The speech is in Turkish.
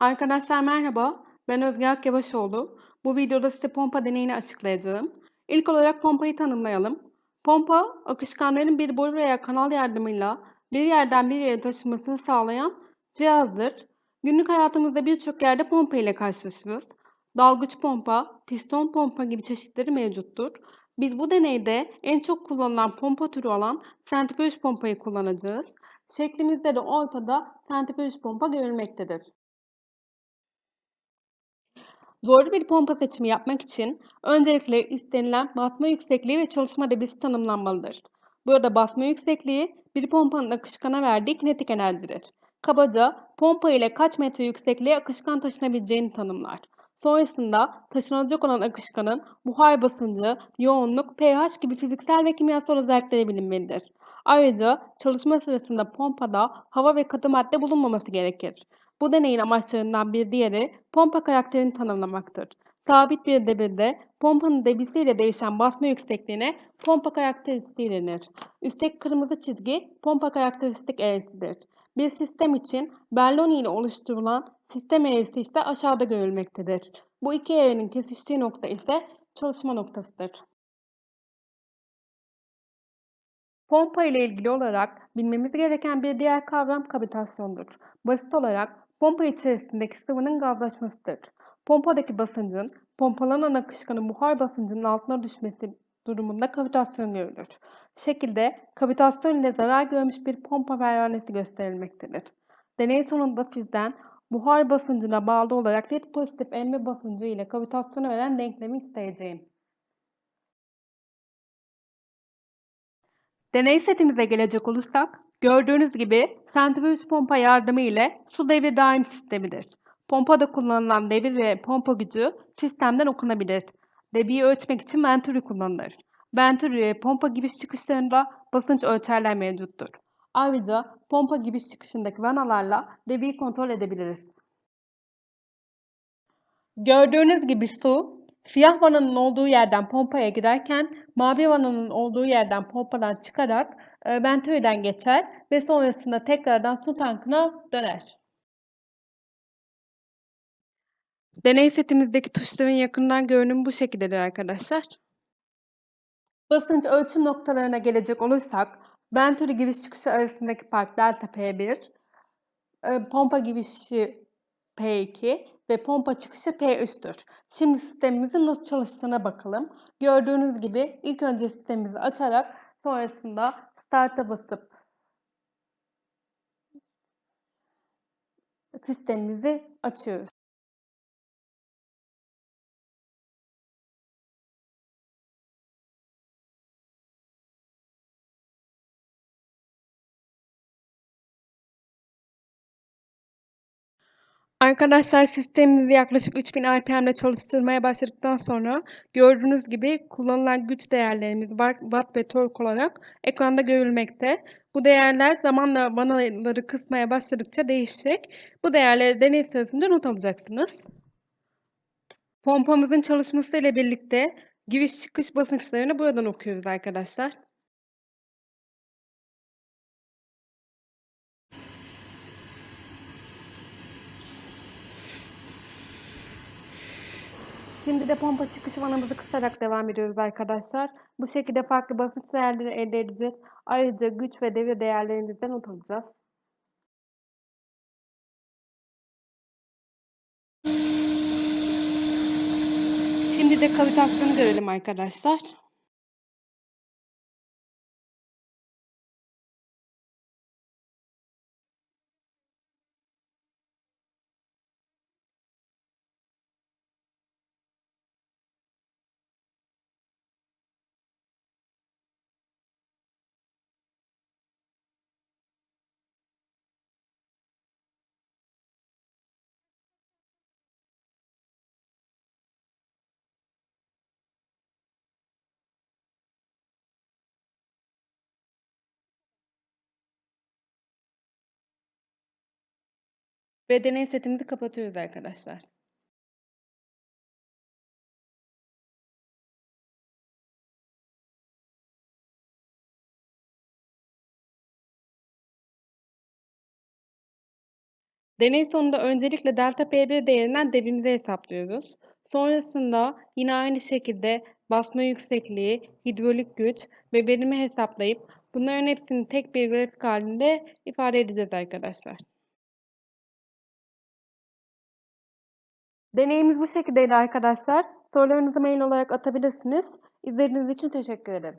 Arkadaşlar merhaba, ben Özge Akyavaşoğlu. Bu videoda size pompa deneyini açıklayacağım. İlk olarak pompayı tanımlayalım. Pompa, akışkanların bir boru veya kanal yardımıyla bir yerden bir yere taşınmasını sağlayan cihazdır. Günlük hayatımızda birçok yerde pompa ile karşılaşırız. Dalgıç pompa, piston pompa gibi çeşitleri mevcuttur. Biz bu deneyde en çok kullanılan pompa türü olan sentrifüj pompayı kullanacağız. Şeklimizde de ortada sentrifüj pompa görülmektedir. Doğru bir pompa seçimi yapmak için öncelikle istenilen basma yüksekliği ve çalışma debisi tanımlanmalıdır. Burada basma yüksekliği bir pompanın akışkana verdiği kinetik enerjidir. Kabaca pompa ile kaç metre yüksekliğe akışkan taşınabileceğini tanımlar. Sonrasında taşınacak olan akışkanın buhar basıncı, yoğunluk, pH gibi fiziksel ve kimyasal özellikleri bilinmelidir. Ayrıca çalışma sırasında pompada hava ve katı madde bulunmaması gerekir. Bu deneyin amaçlarından bir diğeri pompa karakterini tanımlamaktır. Sabit bir devirde pompanın debisiyle değişen basma yüksekliğine pompa karakteristiği denir. Üstteki kırmızı çizgi pompa karakteristik eğrisidir. Bir sistem için Belloni ile oluşturulan sistem eğrisi ise aşağıda görülmektedir. Bu iki eğrinin kesiştiği nokta ise çalışma noktasıdır. Pompa ile ilgili olarak bilmemiz gereken bir diğer kavram kavitasyondur. Basit olarak pompa içerisindeki sıvının gazlaşmasıdır. Pompadaki basıncın pompalanan akışkanın buhar basıncının altına düşmesi durumunda kavitasyon görülür. Şekilde kavitasyon ile zarar görmüş bir pompa pervanesi gösterilmektedir. Deney sonunda sizden buhar basıncına bağlı olarak net pozitif emme basıncı ile kavitasyonu veren denklemi isteyeceğim. Deney setimize gelecek olursak, gördüğünüz gibi sentrifüj pompa yardımı ile su devir daim sistemidir. Pompada kullanılan devir ve pompa gücü sistemden okunabilir. Debiyi ölçmek için venturi kullanılır. Venturi ve pompa giriş çıkışlarında basınç ölçerler mevcuttur. Ayrıca pompa giriş çıkışındaki vanalarla debiyi kontrol edebiliriz. Gördüğünüz gibi su, siyah vananın olduğu yerden pompaya girerken mavi vananın olduğu yerden pompadan çıkarak e, ventürden geçer ve sonrasında tekrardan su tankına döner. Deney setimizdeki tuşların yakından görünümü bu şekildedir arkadaşlar. Basınç ölçüm noktalarına gelecek olursak, venturi giriş çıkışı arasındaki fark delta P1, e, pompa girişi P2 ve pompa çıkışı P3'tür. Şimdi sistemimizin nasıl çalıştığına bakalım. Gördüğünüz gibi ilk önce sistemimizi açarak sonrasında start'a basıp sistemimizi açıyoruz. Arkadaşlar sistemimizi yaklaşık 3000 RPM'de çalıştırmaya başladıktan sonra gördüğünüz gibi kullanılan güç değerlerimiz watt ve tork olarak ekranda görülmekte. Bu değerler zamanla vanaları kısmaya başladıkça değişecek. Bu değerleri deney sırasında not alacaksınız. Pompamızın çalışması ile birlikte giriş çıkış basınçlarını buradan okuyoruz arkadaşlar. Şimdi de pompa çıkış vanamızı kısarak devam ediyoruz arkadaşlar. Bu şekilde farklı basınç değerleri elde edeceğiz. Ayrıca güç ve devir değerlerimizden not alacağız. Şimdi de kavitasyonu görelim arkadaşlar. Ve deney setimizi kapatıyoruz arkadaşlar. Deney sonunda öncelikle delta P1 değerinden debimizi hesaplıyoruz. Sonrasında yine aynı şekilde basma yüksekliği, hidrolik güç ve verimi hesaplayıp bunların hepsini tek bir grafik halinde ifade edeceğiz arkadaşlar. Deneyimiz bu şekildeydi arkadaşlar. Sorularınızı mail olarak atabilirsiniz. İzlediğiniz için teşekkür ederim.